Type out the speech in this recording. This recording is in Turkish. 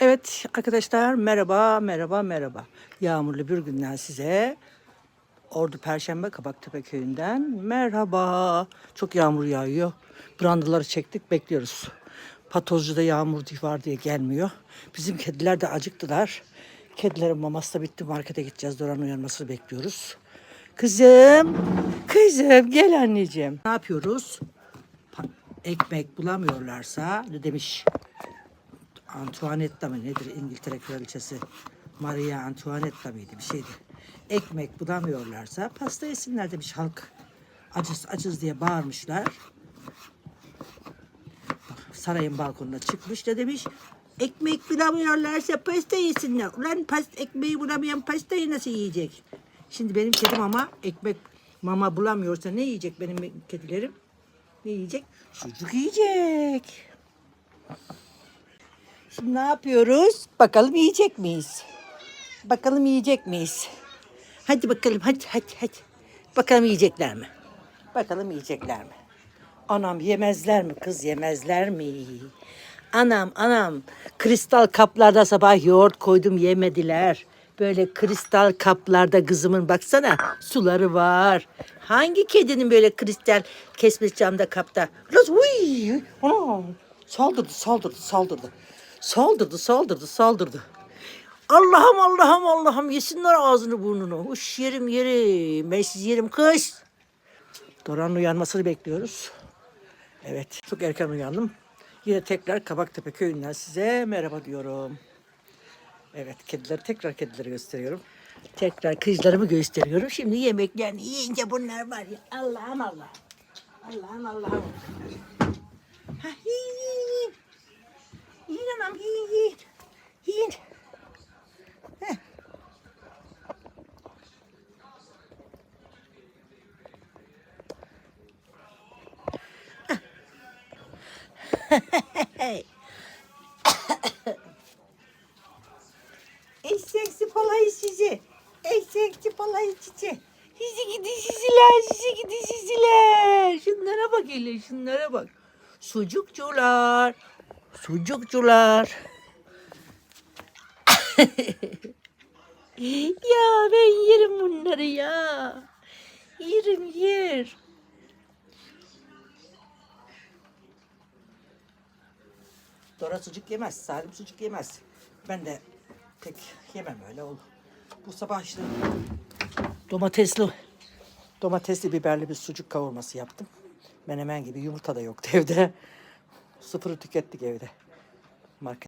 Evet arkadaşlar merhaba merhaba merhaba. Yağmurlu bir günden size Ordu Perşembe Kabaktepe köyünden merhaba. Çok yağmur yağıyor. Brandaları çektik bekliyoruz. Patozcuda yağmur var diye gelmiyor. Bizim kediler de acıktılar. Kedilerin maması da bitti. Markete gideceğiz. Doran uyanmasını bekliyoruz. Kızım, kızım gel anneciğim. Ne yapıyoruz? Ekmek bulamıyorlarsa ne demiş Antoinette mı nedir İngiltere kraliçesi? Maria Antoinette mıydı bir şeydi. Ekmek bulamıyorlarsa pasta yesinler demiş halk. Acız acız diye bağırmışlar. Sarayın balkonuna çıkmış da demiş ekmek bulamıyorlarsa pasta yesinler. Ulan pasta, ekmeği bulamayan pastayı nasıl yiyecek? Şimdi benim kedim ama ekmek mama bulamıyorsa ne yiyecek benim kedilerim? Ne yiyecek? Sucuk yiyecek. Şimdi ne yapıyoruz? Bakalım yiyecek miyiz? Bakalım yiyecek miyiz? Hadi bakalım hadi hadi hadi. Bakalım yiyecekler mi? Bakalım yiyecekler mi? Anam yemezler mi kız yemezler mi? Anam anam kristal kaplarda sabah yoğurt koydum yemediler. Böyle kristal kaplarda kızımın baksana suları var. Hangi kedinin böyle kristal kesmiş camda kapta? Biraz uy, anam. Saldırdı saldırdı saldırdı. Saldırdı saldırdı saldırdı. Allah'ım Allah'ım Allah'ım yesinler ağzını burnunu. Uş yerim yerim. Ben sizi yerim kız. Doran'ın uyanmasını bekliyoruz. Evet çok erken uyandım. Yine tekrar Kabaktepe köyünden size merhaba diyorum. Evet kedileri tekrar kedileri gösteriyorum. Tekrar kızlarımı gösteriyorum. Şimdi yemeklerini yiyince bunlar var ya Allah'ım Allah'ım. Allah'ım Allah'ım. Yiyin. Eşek palayı sizi. Eşek palayı sizi. Sizi gidi siziler, sizi gidi siziler. Şunlara bak hele, şunlara bak. Sucukçular, sucukçular. ya ben yerim bunları ya. Yerim yer. Dora sucuk yemez, Salim sucuk yemez. Ben de pek yemem öyle olur. Bu sabah işte domatesli domatesli biberli bir sucuk kavurması yaptım. Menemen gibi yumurta da yoktu evde. Sıfırı tükettik evde. Market.